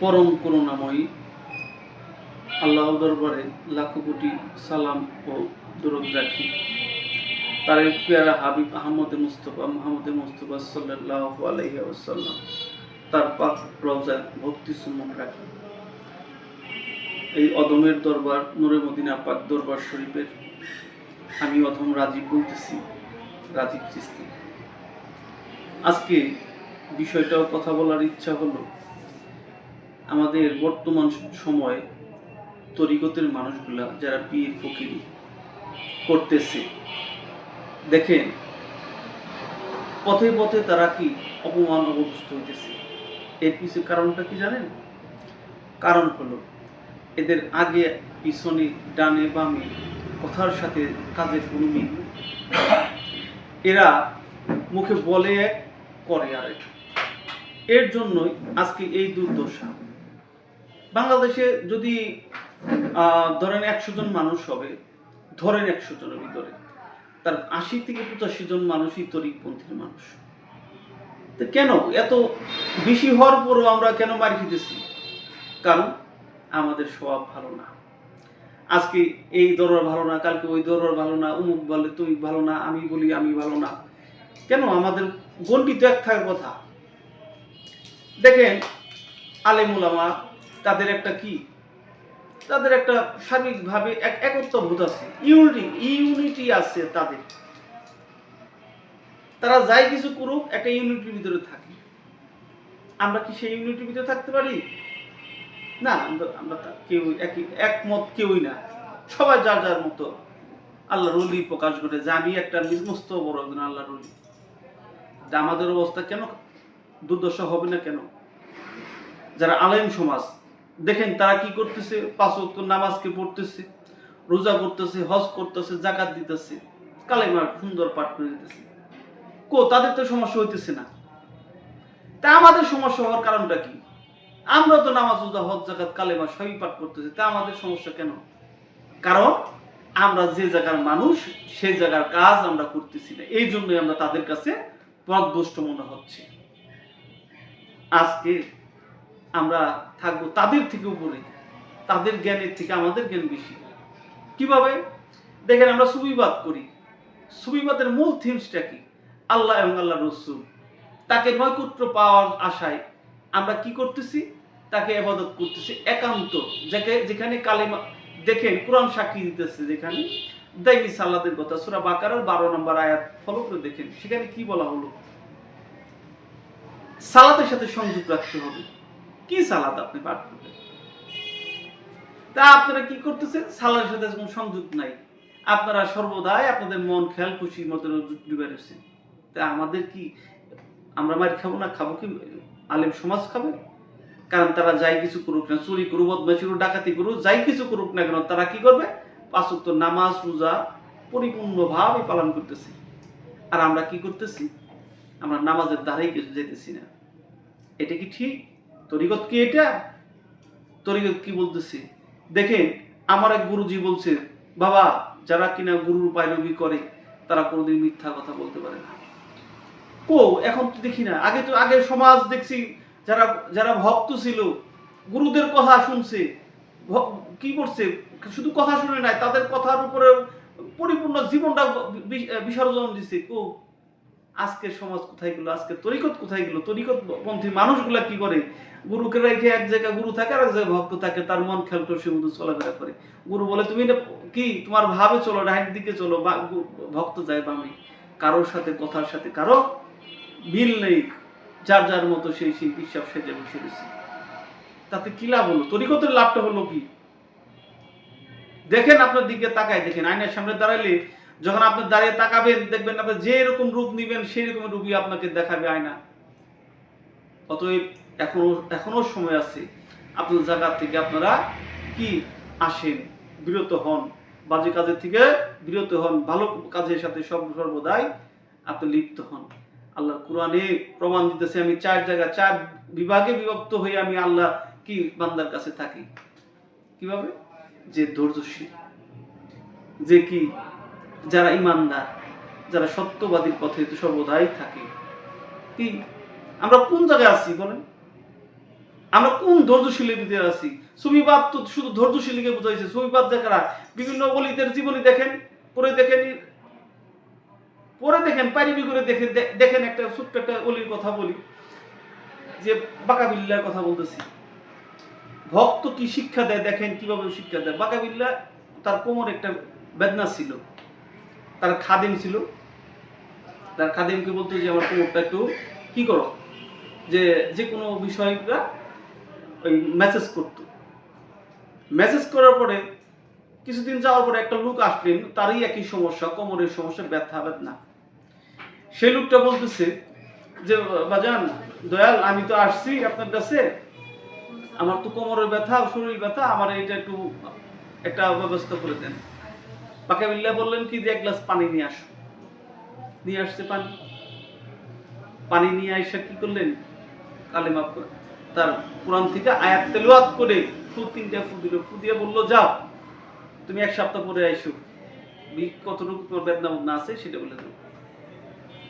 পরম করুণাময়ী। আল্লাহ দরবারে লাখো কোটি সালাম ও দরুদ রাখি। তার পেয়ারা হাবিব আহমদ মুস্তফা, মোহাম্মদ মুস্তফা সাল্লাহ আলহি আসাল্লাম তার পাক রওজা ভক্তি সুমন রাখি। এই অদমের দরবার, নূরে মদিনা পাক দরবার শরীফের আমি অধম রাজীব বলতেছি, রাজীব চিস্তি আজকে বিষয়টাও কথা বলার ইচ্ছা হলো আমাদের বর্তমান সময়ে তরিকতের মানুষগুলা যারা পীর, ফকিরি করতেছে, দেখেন, পথে পথে তারা কি অপমান অবস্থ হইতেছে? এর পিছনে কারণটা কি জানেন? কারণ হলো, এদের আগে পিছনে, ডানে, বামে কথার সাথে কাজের কোনো মিল এরা মুখে বলে এক করে আরেক এর জন্যই আজকে এই দুর্দশা। বাংলাদেশে যদি ধরেন একশো জন মানুষ হবে, ধরেন একশো জনের ভিতরে, তার আশি থেকে পঁচাশি জন মানুষই তরিকপন্থীর মানুষ। কেন? এত বেশি হওয়ার পরও আমরা কেন মার খেতেছি? কারণ আমাদের স্বভাব ভালো না। আজকে এই দরবার ভালো না, কালকে ওই দরবার ভালো না অমুক বলে তুমি ভালো না, আমি বলি আমি ভালো না। কেন? আমাদের গণ্ডিত এক থাকার কথা। দেখেন আলেমুলামা তাদের একটা কি? তাদের একটা সার্বিকভাবে এক একত্ববোধ আছে। ইউনিটি ইউনিটি আছে তাদের। তারা যাই কিছু করুক, একটা ইউনিটির ভিতরে থাকে। আমরা কি সেই ইউনিটির ভিতরে থাকতে পারি? না, আমরা কেউ একই, একমত কেউই না। সবাই যার যার মতো। আল্লাহ রলি প্রকাশ করে যে আমি একটা নির্মস্ত বড় একজন আল্লাহ রলি যে আমাদের অবস্থা কেন? দুর্দশা হবে না কেন? যারা আলেম সমাজ দেখেন তারা কি করতেছে? পাঁচ ওয়াক্ত নামাজকে পড়তেছে, রোজা করতেছে, হজ করতেছে জাকাত দিতেছে কালেমা সুন্দর পাঠ করে দিতেছে। কো, তাদের তো সমস্যা হইতেছে না। তা আমাদের সমস্যা হওয়ার কারণটা কি? আমরা তো নামাজ, রোজা, হজ জাকাত কালেমা সবই পাঠ করতেছি, তা আমাদের সমস্যা কেন? কারণ আমরা যে জায়গার মানুষ সেই জায়গার কাজ আমরা করতেছি না। এই জন্যই আমরা তাদের কাছে পথভ্রষ্ট মনে হচ্ছে। আজকে আমরা থাকব তাদের থেকে উপরে, তাদের জ্ঞানের থেকে আমাদের জ্ঞান বেশি। কীভাবে? দেখেন আমরা সুবিবাদ করি। সুবিবাদের মূল থিমসটা কি? আল্লাহ এবং আল্লাহ রসুল। তাকে নৈকুট্র পাওয়ার আশায় আমরা কি করতেছি? তাকে এবাদত করতেছি একান্ত। যাকে যেখানে কালেমা দেখেন কোরআন সাক্ষী দিতেছে যেখানে। দাইমি সাল্লাদের কথা, সুরা বাকারার বারো নম্বর আয়াত ফলো করে দেখেন। সেখানে কি বলা হলো? সালাতের সাথে সংযোগ রাখতে হবে। কি সালাদ আপনি পাঠ করবেন তা আপনারা কি করতেছেন? সালাদের সাথে কোনো সংযোগ নাই। আপনারা সর্বদাই আপনাদের মন, খেয়াল খুশির মতো ডুবে রয়েছে তা আমাদের কি, আমরা মার খাব না, খাব কি? আলেম সমাজ খাবে? কারণ তারা যাই কিছু করুক না, চুরি করুক, বদমাশি করুক, ডাকাতি করুক, যাই কিছু করুক না কেন, তারা কি করবে? পাঁচ ওয়াক্ত নামাজ, রোজা পরিপূর্ণভাবে পালন করতেছে। আর আমরা কি করতেছি? আমরা নামাজের দ্বারাই কিছু যেতেছি না। এটা কি ঠিক? তরিকত কি এটা? তরিকত কি বলতেছে? দেখেন, আমার এক গুরুজি বলছে, বাবা, যারা কিনা গুরুর পায়রবি করে, তারা কোনোদিন মিথ্যা কথা বলতে পারে না। কো, এখন তো দেখি না। আগে তো, আগে সমাজ দেখছি, যারা যারা ভক্ত ছিল, গুরুদের কথা শুনছে কি করছে? শুধু কথা শুনে নাই, তাদের কথার উপরে পরিপূর্ণ জীবনটা বিসর্জন দিছে। কো আজকে সমাজ কোথায় গেল আজকে তরিকত কোথায় গেল? তরিকত পন্থী মানুষগুলা কি করে? গুরুকে রেখে এক জায়গায় গুরু থাকে আর এক জায়গায় ভক্ত থাকে, তার মন খেয়াল করে সে মতো চলাফেরা করে। গুরু বলে, তুমি কি? তোমার ভাবে চলো ডাইনের দিকে চলো, বা ভক্ত যায় বামে। কারোর সাথে, কথার সাথে, কারও মিল নেই। যার যার মতো সেই সেই বিশ্বাস সেজে বসে রয়েছে। তাতে কি লাভ হলো? তরিকতের লাভটা হলো কি? দেখেন আপনার দিকে তাকায়, দেখেন আয়নার সামনে দাঁড়াইলে যখন আপনি দাঁড়িয়ে তাকাবেন, দেখবেন আপনি যে রকম রূপ নিবেন সেই রকম রূপই আপনাকে দেখাবে আয়না। অতএব এখনও এখনও সময় আছে আপনার জায়গা থেকে আপনারা কি আসেন, বিরত হন। বাজে কাজের থেকে বিরত হন, ভালো কাজের সাথে সব সর্বদাই আপনি লিপ্ত হন। আল্লাহ কোরআনে প্রমাণ দিতেছে, আমি চার জায়গা, চার বিভাগে বিভক্ত হয়ে আমি আল্লাহ কি বান্দার কাছে থাকি? কীভাবে? যে ধৈর্যশীল। যে কি? যারা ইমানদার, যারা সত্যবাদীর পথে সর্বদাই থাকে। কি? আমরা কোন জায়গায় আছি বলেন? আমরা কোন ধৈর্যশীলের ভিতরে আছি? সুবিবাদ তো শুধু ধৈর্যশীলীকে বোঝাইছে। সুবিবাদ দেখারা বিভিন্ন অলিদের জীবনী দেখেন পরে দেখেন পরে দেখেন পারিবি করে দেখেন দেখেন একটা ছোট্ট একটা অলির কথা বলি, যে বাকাবিল্লার কথা বলতেছি। ভক্ত কি শিক্ষা দেয়? দেখেন কীভাবে শিক্ষা দেয়। বাকাবিল্লা তার কোমর একটা বেদনা ছিল। তার খাদিম ছিল। তার খাদিমকে বলতো যে, আমার কোমরটা একটু কি করো? যে যে কোনো বিষয়টা ওই মেসেজ করতো। মেসেজ করার পরে কিছুদিন যাওয়ার পরে একটা লোক আসলেন, তারই একই সমস্যা, কোমরের সমস্যা, ব্যথা, বেদনা। সেই লোকটা বলতেছে যে, বাজান, দয়াল, আমি তো আসছি আপনার কাছে। আমার তো কোমরের ব্যথা, শরীর ব্যথা, আমার এটা একটু একটা ব্যবস্থা করে দেন। পাকাবিল্লা বললেন কি যে এক গ্লাস পানি নিয়ে আসো। নিয়ে আসছে পানি। পানি নিয়ে আইসা কি করলেন? কালেমা পড়ে। তার কোরআন থেকে আয়াত তেলাওয়াত করে ফু তিনটা ফু দিল। ফু দিয়ে বলল, যাও, তুমি এক সপ্তাহ পরে আইসো। কতটুকু তোর বেদনা আছে সেটা বলে দেবো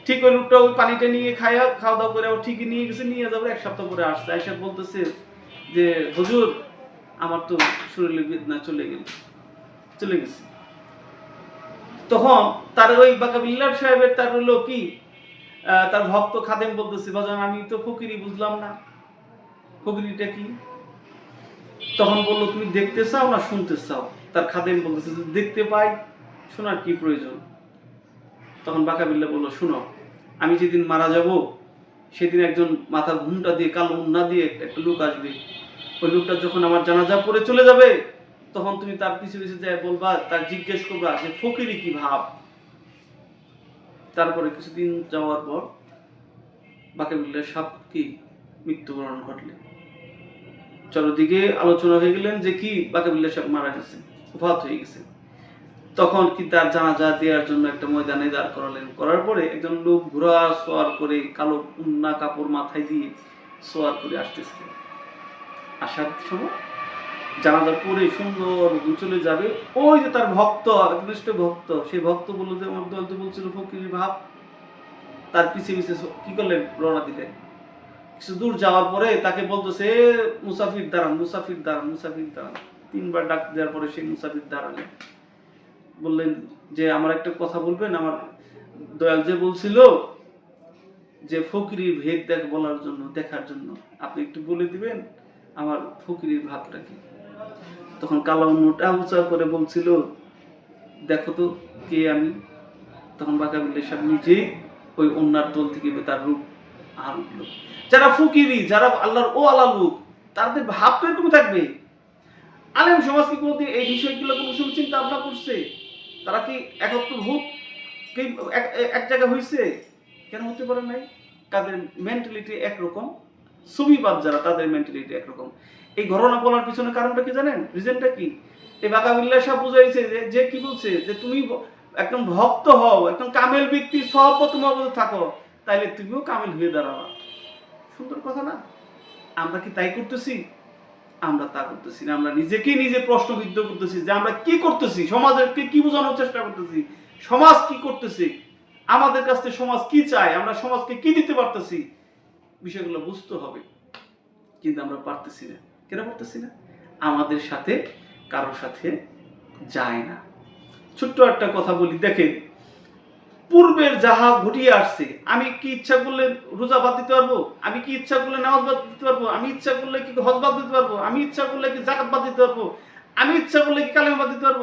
ঠিক ওই লোকটা ওই পানিটা নিয়ে খায়া খাওয়া দাওয়া করে আবার ঠিকই নিয়ে গেছে, নিয়ে যাব এক সপ্তাহ পরে আসছে। আইসা বলতেছে যে, হুজুর, আমার তো শরীরে বেদনা চলে গেল, চলে গেছে। তখন তার ওই বাকাবিল্লার সাহেবের তার হলো কি? তার ভক্ত খাদেম বলতেছে, বাজান, আমি তো ফকিরি বুঝলাম না। ফকিরিটা কি? তখন বলল, তুমি দেখতে চাও না শুনতে চাও? তার খাদেম বলতেছে দেখতে পাই, শোনার কি প্রয়োজন? তখন বাকাবিল্লা বলল, শুনো, আমি যেদিন মারা যাব, সেদিন একজন মাথার ঘুমটা দিয়ে, কালো উন্না দিয়ে একটা লোক আসবে। ওই লোকটা যখন আমার জানাজা পড়ে চলে যাবে তখন তুমি তার পিছু পিছু যায় বলবা, তার জিজ্ঞেস করবা যে, ফকিরি কি ভাব? তারপরে কিছুদিন যাওয়ার পর বাকাবিল্লার সাপ কি মৃত্যুবরণ ঘটলে? চারদিকে আলোচনা হয়ে গেলেন যে, কি বাকাবিল্লা সাহেব মারা গেছে, উফাত হয়ে গেছে। তখন কি তার জানাজা দেওয়ার জন্য একটা ময়দানে দাঁড় করালেন? করার পরে একজন লোক ঘোড়া সোয়ার করে কালো উন্না কাপড় মাথায় দিয়ে সোয়ার করে আসতেছে। আসার সময় জানাজার পরে সুন্দর চলে যাবে। ওই যে তার ভক্ত একনিষ্ঠ ভক্ত সেই ভক্ত বলল যে আমার বলছিল ফকির ভাব। তার পিছে পিছে কি করলেন? রওনা দিলেন। কিছু দূর যাওয়ার পরে তাকে বলতেছে "এ, মুসাফির দাঁড়ান মুসাফির দাঁড়ান মুসাফির দাঁড়ান তিনবার ডাক দেওয়ার পরে সেই মুসাফির দাঁড়ালেন বললেন যে আমার একটা কথা বলবেন? আমার দয়াল যে বলছিল যে ফকিরির ভেদ দেখ বলার জন্য দেখার জন্য আপনি একটু বলে দিবেন আমার ফকিরির ভাবটা কি? তখন কালাম মোটা উঁচা করে বলছিল, দেখো তো কে আমি। তখন বাকাবিল্লা সাহেব নিজেই ওই অন্যার দল থেকে তার রূপ আহার উঠল যারা ফকিরি, যারা আল্লাহর ও আল্লাহ লোক তাদের ভাব তো এরকম থাকবে। আলেম সমাজ কি কোনোদিন এই বিষয়গুলো কোনো সময় চিন্তা ভাবনা করছে? তারা কি একত্র ভূত এক- জায়গায় হয়েছে কেন হতে পারে নাই? তাদের মেন্টালিটি একরকম। সুবিবাদ যারা, তাদের মেন্টালিটি একরকম। এই ঘটনা বলার পিছনে কারণটা কি জানেন? রিজনটা কি? এই বাকাবিল্লা সাহেব বুঝাইছে যে যে কি বলছে? যে তুমি একদম ভক্ত হও, একদম কামেল ব্যক্তি, সব তোমার মধ্যে থাকো, তাইলে তুমিও কামেল হয়ে দাঁড়াবা। সুন্দর কথা না? আমরা কি তাই করতেছি? আমরা তা করতেছি না। আমরা নিজেকেই নিজে প্রশ্নবিদ্ধ করতেছি যে আমরা কি করতেছি? সমাজকে কি বোঝানোর চেষ্টা করতেছি? সমাজ কি করতেছে? আমাদের কাছ থেকে সমাজ কি চায়? আমরা সমাজকে কি দিতে পারতেছি? বিষয়গুলো বুঝতে হবে, কিন্তু আমরা পারতেছি না। কেন পারতেছি না? আমাদের সাথে কারোর সাথে যায় না। ছোট্ট একটা কথা বলি, দেখেন, পূর্বের যাহা ঘটিয়ে আসছে, আমি কি ইচ্ছা করলে রোজা বাদ দিতে পারব? আমি কি ইচ্ছা করলে নামাজ বাদ দিতে পারব? আমি ইচ্ছা করলে কি হজ বাদ দিতে পারব? আমি ইচ্ছা করলে কি জাকাত বাদ দিতে পারব? আমি ইচ্ছা করলে কি কালেমা বাদ দিতে পারব?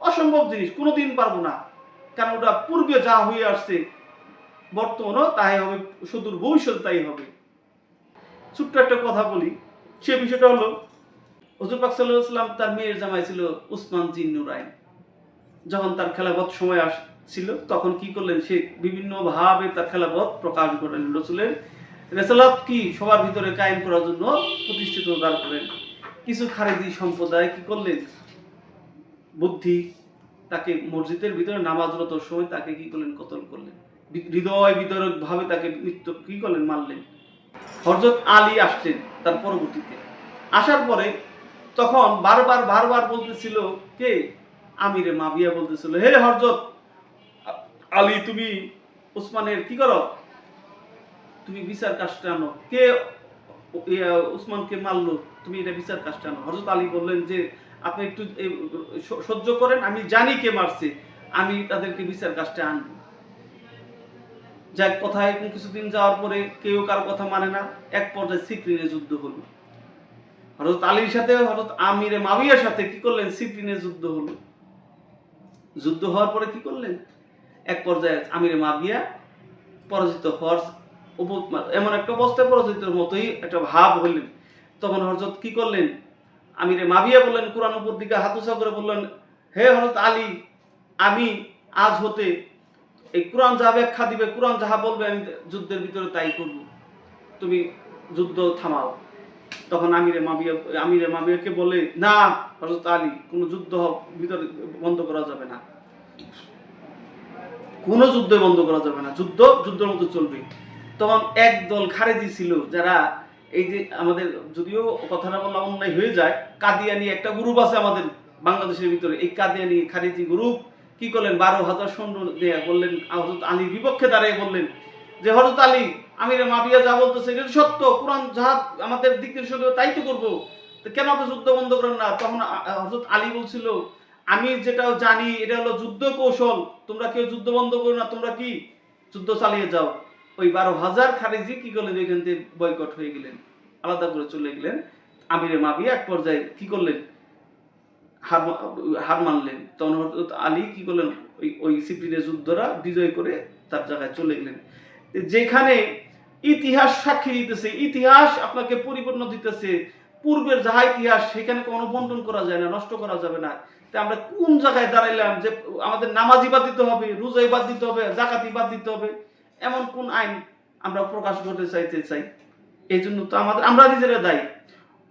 অসম্ভব জিনিস, কোনোদিন পারব না। কারণ ওটা পূর্বে যা হয়ে আসছে, বর্তমানও তাই হবে, সুদূর ভবিষ্যৎ তাই হবে। ছোট্ট একটা কথা বলি সে বিষয়টা হলো, হজুর পাক সাল্লাম তার মেয়ের জামাই ছিল উসমান জিন নুরাইন। যখন তার খেলাবত সময় আসছিল, তখন কি করলেন? সে বিভিন্ন ভাবে তার খেলাবত প্রকাশ করলেন। রসুলের রেসালাত কি? সবার ভিতরে কায়েম করার জন্য প্রতিষ্ঠিত দাঁড় করেন কিছু খারেজি সম্প্রদায় কি করলেন? বুদ্ধি, তাকে মসজিদের ভিতরে নামাজরত সময় তাকে কি করলেন? কতল করলেন। হৃদয় বিতরক ভাবে তাকে মৃত্যু কি করলেন? মারলেন। হরজত আলী আসলেন তার পরবর্তীতে। আসার পরে তখন বারবার বারবার বলতেছিল, কে? আমিরে মাবিয়া বলতেছিল, হে হরজত আলী, তুমি উসমানের কি করো? তুমি বিচার কাজটা আনো। কে উসমানকে মারলো? তুমি এটা বিচার কাজটা আনো। হরজত আলী বললেন যে, আপনি একটু সহ্য করেন, আমি জানি কে মারছে। আমি তাদেরকে বিচার কাজটা আনব। যাক, কথায় এরকম কিছুদিন যাওয়ার পরে কেউ কার কথা মানে না। এক পর্যায়ে সিক্রিনে যুদ্ধ হলো। হজরত আলীর সাথে হজরত আমিরে মাবিয়ার সাথে কি করলেন? সিক্রিনে যুদ্ধ হলো। যুদ্ধ হওয়ার পরে কি করলেন? এক পর্যায়ে আমিরে মাবিয়া পরাজিত হওয়ার এমন একটা অবস্থায় পরাজিতের মতোই একটা ভাব হইলেন তখন হজরত কি করলেন? আমিরে মাবিয়া বললেন কোরআন উপর দিকে হাতুসা করে বললেন, হে হজরত আলী, আমি আজ হতে এই কোরআন যা ব্যাখ্যা দিবে, কোরআন যাহা বলবে, আমি যুদ্ধের ভিতরে তাই করব। তুমি যুদ্ধ থামাও। তখন আমিরে মাবিয়া আমিরে মাবিয়াকে বলে, না হজরত আলী, কোনো যুদ্ধ ভিতরে বন্ধ করা যাবে না। কোনো যুদ্ধ বন্ধ করা যাবে না। যুদ্ধ, যুদ্ধের মতো চলবে। তখন এক দল খারেজি ছিল, যারা এই যে আমাদের, যদিও কথাটা বলা অন্যায় হয়ে যায়, কাদিয়ানি একটা গ্রুপ আছে আমাদের, বাংলাদেশের ভিতরে। এই কাদিয়ানি খারেজি গ্রুপ কি করলেন? বারো হাজার সৈন্য দিয়ে বললেন হজরত আলীর বিপক্ষে দাঁড়িয়ে বললেন যে হজরত আলী, আমিরে মাবিয়া যা বলতেছে এটা সত্য। কোরআন যাহা আমাদের দিক নির্দেশ তাই তো করব। কেন আপনি যুদ্ধ বন্ধ করেন না? তখন হজরত আলী বলছিল, আমি যেটা জানি, এটা হলো যুদ্ধ কৌশল। তোমরা কেউ যুদ্ধ বন্ধ করো না, তোমরা কি যুদ্ধ চালিয়ে যাও? ওই বারো হাজার খারিজি কি করলেন? এখান থেকে বয়কট হয়ে গেলেন, আলাদা করে চলে গেলেন। আমিরে মাবিয়া এক পর্যায়ে কি করলেন? হার হার মানলেন। তখন হযরত আলী কি করলেন? ওই ওই সিপ্রিনের যুদ্ধরা বিজয় করে তার জায়গায় চলে গেলেন। যেখানে ইতিহাস সাক্ষী দিতেছে, ইতিহাস আপনাকে পরিপূর্ণ দিতেছে, পূর্বের যাহা ইতিহাস সেখানে কোনো বন্টন করা যায় না, নষ্ট করা যাবে না। তা আমরা কোন জায়গায় দাঁড়াইলাম যে আমাদের নামাজি বাদ দিতে হবে, রোজাই বাদ দিতে হবে, জাকাতি বাদ দিতে হবে, এমন কোন আইন আমরা প্রকাশ করতে চাইতে চাই? এই জন্য তো আমাদের, আমরা নিজেরা দায়ী।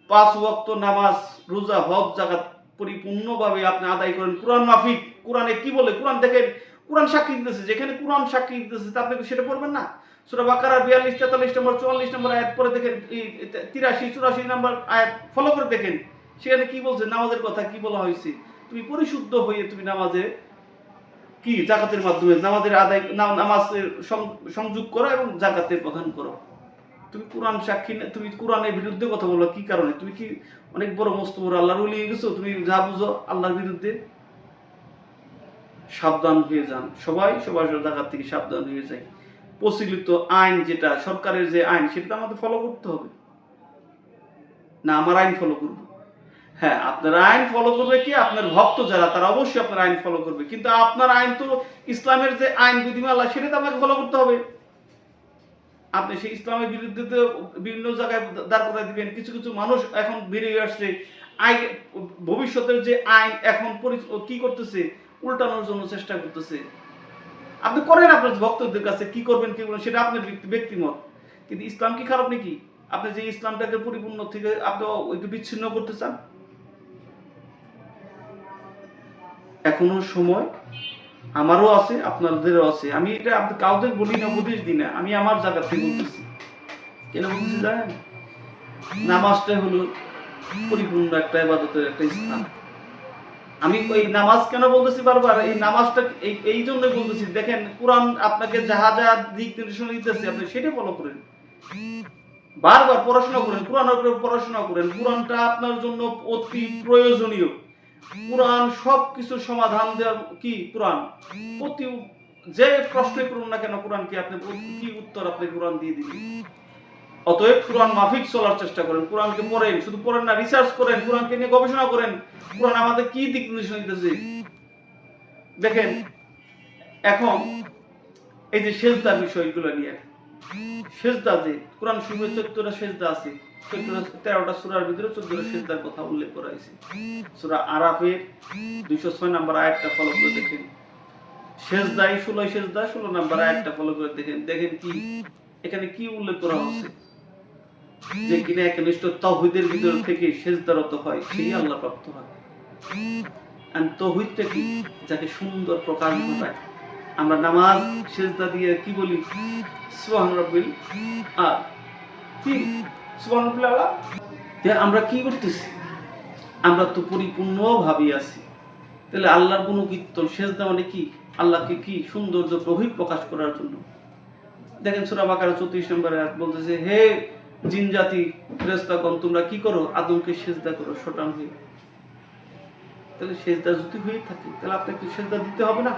পাঁচ ওয়াক্ত নামাজ, রোজা, হজ, জাকাত পরিপূর্ণভাবে আপনি আদায় করেন। কোরআন মাফিক, কোরআনে কি বলে? কোরআন দেখেন, কোরআন সাক্ষী দিতেছে। যেখানে কোরআন সাক্ষী দিতেছে আপনি সেটা পড়বেন না? সুরা বাকারা বিয়াল্লিশ, তেতাল্লিশ নম্বর, চুয়াল্লিশ নম্বর আয়াত পরে দেখেন তিরাশি, চুরাশি নম্বর আয়াত ফলো করে দেখেন। সেখানে কি বলছে? নামাজের কথা কি বলা হয়েছে? তুমি পরিশুদ্ধ হয়ে তুমি নামাজে কি? জাকাতের মাধ্যমে নামাজের আদায়, নামাজের সংযোগ করো এবং জাকাতের প্রদান করো। তুমি কোরআন সাক্ষী তুমি কোরআনের বিরুদ্ধে কথা বলো, কি কারণে? তুমি কি অনেক বড় মস্ত বড় আল্লাহর উলিয়ে গেছো? তুমি যা বুঝো আল্লাহর বিরুদ্ধে। সাবধান হয়ে যান। সবাই সবার জায়গা থেকে সাবধান হয়ে যায়। প্রচলিত আইন যেটা, সরকারের যে আইন, সেটা আমাদের ফলো করতে হবে। না, আমার আইন ফলো করব। হ্যাঁ আপনার আইন ফলো করবে কি? আপনার ভক্ত যারা, তারা অবশ্যই আপনার আইন ফলো করবে। কিন্তু আপনার আইন তো ইসলামের যে আইন, বিধিমালা, সেটা তো আমাকে ফলো করতে হবে। আপনি সেই ইসলামের বিরুদ্ধে তো বিভিন্ন জায়গায় দাঁড় করাই দিবেন। কিছু কিছু মানুষ এখন বেরিয়ে আসছে। আইন ভবিষ্যতের যে আইন এখন কি করতেছে? উল্টানোর জন্য চেষ্টা করতেছে। আপনি করেন আপনার ভক্তদের কাছে কি করবেন কি করবেন, সেটা আপনার ব্যক্তিমত। কিন্তু ইসলাম কি খারাপ নাকি? আপনি যে ইসলামটাকে পরিপূর্ণ থেকে আপনি একটু বিচ্ছিন্ন করতে চান? এখনও সময় আমারও আছে, আপনাদেরও আছে। আমি এটা কাউকে বলি না, উপদেশ দিই না। আমি আমার জায়গা থেকে বলতেছি। কেন বলতেছি জানেন? নামাজটা হলো পরিপূর্ণ একটা ইবাদতের একটা স্থান। আমি ওই নামাজ কেন বলতেছি বারবার? এই নামাজটা এই এই জন্য বলতেছি। দেখেন, কোরআন আপনাকে যাহা যা দিক নির্দেশনা দিতেছে, আপনি সেটা ফলো করেন। বারবার পড়াশোনা করেন, কোরআনের পড়াশোনা করেন। কোরআনটা আপনার জন্য অতি প্রয়োজনীয়। কোরআন সব কিছু সমাধান দেওয়ার কি কোরআন? প্রতি যে প্রশ্নই করুন না কেন কোরআনকে আপনি কি উত্তর আপনি কোরআন দিয়ে দিবেন? অতএব কোরআন মাফিক চলার চেষ্টা করেন, কোরআনকে পড়েন, শুধু পড়েন না রিসার্চ করেন, কোরআনকে নিয়ে গবেষণা করেন। কোরআন আমাদের কি দিক নির্দেশনা দিতেছে? দেখেন, এখন এই যে সেজদার বিষয়গুলো নিয়ে। সেজদা যে কোরআন শুরু চোদ্দটা সেজদা আছে তেরোটা সুরার ভিতরে চোদ্দটা সেজদার কথা উল্লেখ করা হয়েছে। সুরা আরাফের দুইশো ছয় নাম্বার আয়াতটা ফলো করে দেখেন। সেজদাই ষোলো সেজদা, ষোলো নাম্বার আয়াতটা ফলো করে দেখেন। দেখেন কি, এখানে কি উল্লেখ করা হচ্ছে যে কিনা একনিষ্ঠ তহিদের ভিতর থেকে সেজদারত হয়, সেই আল্লাহ প্রাপ্ত হয়। তহিদটা কি? যাকে সুন্দর প্রকাশ ঘটায়। আমরা নামাজ, সেজদা দিয়ে কি বলি? আমরা কি করতেছি? আমরা তো পরিপূর্ণ ভাবি আছি। তাহলে আল্লাহর কোনো কীর্তন, সেজদা মানে কি? আল্লাহকে কি সৌন্দর্য প্রহিত প্রকাশ করার জন্য? দেখেন সুরা বাকারা চৌত্রিশ নম্বরে বলতেছে, হে জিন জাতি ফেরেস্তাগণ তোমরা কি করো? আদমকে সেজদা করো শটান হয়ে। তাহলে সেজদা যদি হয়ে থাকে, তাহলে আপনাকে সেজদা দিতে হবে না?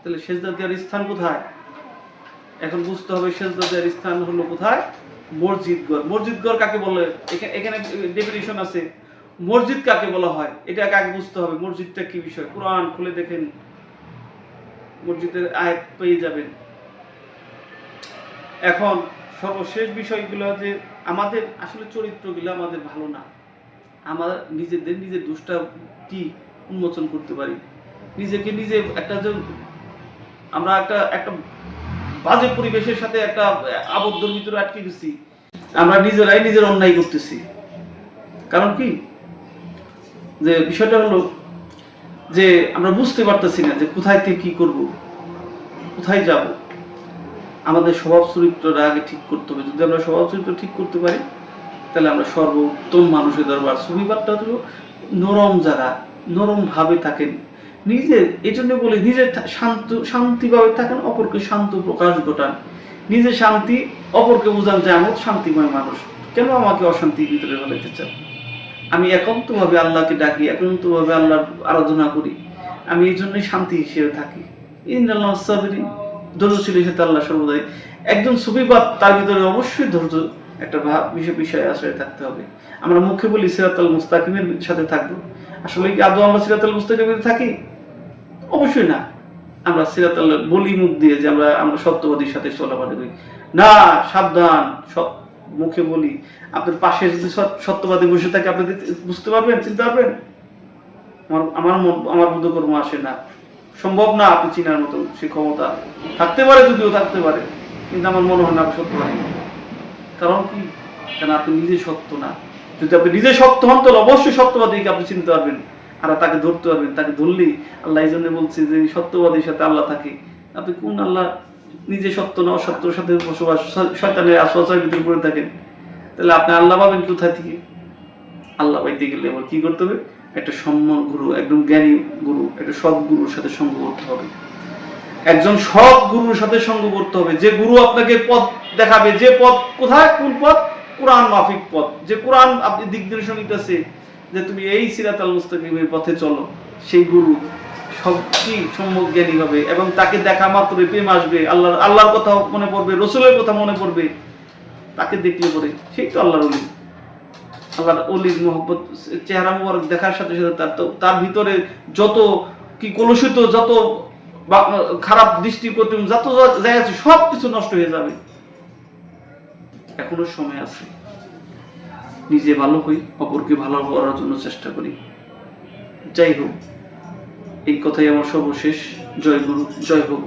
তাহলে সেজদা দেওয়ার স্থান কোথায়? এখন বুঝতে হবে সেজদা দেওয়ার স্থান হলো কোথায়? মসজিদ ঘর মসজিদ ঘর কাকে বলে? এখানে ডেফিনেশন আছে। মসজিদ কাকে বলা হয়? এটা আগে বুঝতে হবে। মসজিদটা কি বিষয়? কোরআন খুলে দেখেন। মসজিদের আয়াত পেয়ে যাবেন। এখন সর্বশেষ বিষয়গুলো যে আমাদের আসলে চরিত্রগুলো আমাদের ভালো না। আমরা নিজেদের নিজের দোষটা কি উন্মোচন করতে পারি? নিজেকে নিজে একটা যে আমরা একটা একটা বাজে পরিবেশের সাথে একটা আবদ্ধর ভিতরে আটকে গেছি। আমরা নিজেরাই নিজের অন্যায় করতেছি। কারণ কি? যে বিষয়টা হলো যে আমরা বুঝতে পারতেছি না যে কোথায় থেকে কি করব, কোথায় যাব। আমাদের স্বভাব চরিত্রটা আগে ঠিক করতে হবে। যদি আমরা স্বভাব চরিত্র ঠিক করতে পারি, তাহলে আমরা সর্বোত্তম মানুষের দরবার সুবিবারটা হলো নরম জায়গা নরম ভাবে থাকেন। নিজে, এই জন্য বলি নিজে থা- শান্ত, শান্তিভাবে থাকেন, অপরকে শান্ত প্রকাশ ঘটান। নিজে শান্তি, অপরকে বোঝান যে আমি শান্তিময় মানুষ। কেন আমাকে অশান্তির ভিতরে ফেলাইতে চান? আমি একান্তভাবে আল্লাহকে ডাকি, একান্তভাবে আল্লাহর আরাধনা করি। আমি এই জন্যই শান্তি হিসেবে থাকি। ইন্দাল্লাহ সাবিরিন ধৈর্যশীলের সাথে আল্লাহ সর্বদাই। একজন সুফিবাদ, তার ভিতরে অবশ্যই ধৈর্য একটা ভাব, বিষয়, বিষয়ে আশ্রয় থাকতে হবে। আমরা মুখে বলি সিরাতাল মুস্তাকিমের সাথে থাকব। আসলে কি আদৌ আমরা সিরাতাল মুস্তাকিমের থাকি? অবশ্যই না। আমরা সিরাতাল বলি মুখ দিয়ে যে আমরা আমরা সত্যবাদীর সাথে চলাফাটি করি। না, সাবধান সব মুখে বলি। আপনার পাশে যদি সত্যবাদী বসে থাকে, আপনি বুঝতে পারবেন, চিনতে পারবেন? আমার আমার আমার বোধকর্ম আসে না। সম্ভব না আপনি চিনার মতো সে ক্ষমতা। থাকতে পারে যদিও থাকতে পারে, কিন্তু আমার মনে হয় না আপনি সত্যবাদী। কারণ কি? কারণ আপনি নিজে সত্য না। যদি আপনি নিজে সত্য হন, তাহলে অবশ্যই সত্যবাদীকে আপনি চিনতে পারবেন। আর তাকে ধরতে পারবেন তাকে ধরলেই আল্লাহ এই জন্য বলছে যে সত্যবাদীর সাথে আল্লাহ থাকে। আপনি কোন আল্লাহ নিজে সত্য না অসত্যর সাথে বসবাস শয়তানের আশ্বাসের ভিতরে পড়ে থাকেন, তাহলে আপনি আল্লাহ পাবেন কোথায় থেকে? আল্লাহ পাইতে গেলে আবার কি করতে হবে? একটা সম্মান গুরু, একদম জ্ঞানী গুরু, একটা সৎ গুরুর সাথে সঙ্গ করতে হবে। একজন সৎ গুরুর সাথে সঙ্গ করতে হবে। যে গুরু আপনাকে পথ দেখাবে, যে পথ কোথায়? কোন পথ? কোরআন মাফিক পথ। যে কোরআন আপনি দিক নির্দেশন দিতেছে যে তুমি এই সিরাত আল মুস্তাকিমের পথে চলো। সেই গুরু সব কি সম্যক জ্ঞানী হবে এবং তাকে দেখা মাত্র প্রেম আসবে। আল্লাহ আল্লাহর কথা মনে পড়বে, রসুলের কথা মনে পড়বে। তাকে দেখলে পরে সেই তো আল্লাহর অলি আল্লাহর অলির মোহব্বত, চেহারা মোবারক দেখার সাথে সাথে তার তো তার ভিতরে যত কি কলুষিত, যত খারাপ দৃষ্টি করতে যত জায়গা আছে সব কিছু নষ্ট হয়ে যাবে। এখনও সময় আছে। নিজে ভালো হই, অপরকে ভালো করার জন্য চেষ্টা করি। যাই হোক, এই কথাই আমার সর্বশেষ। জয় গুরু, জয় হোক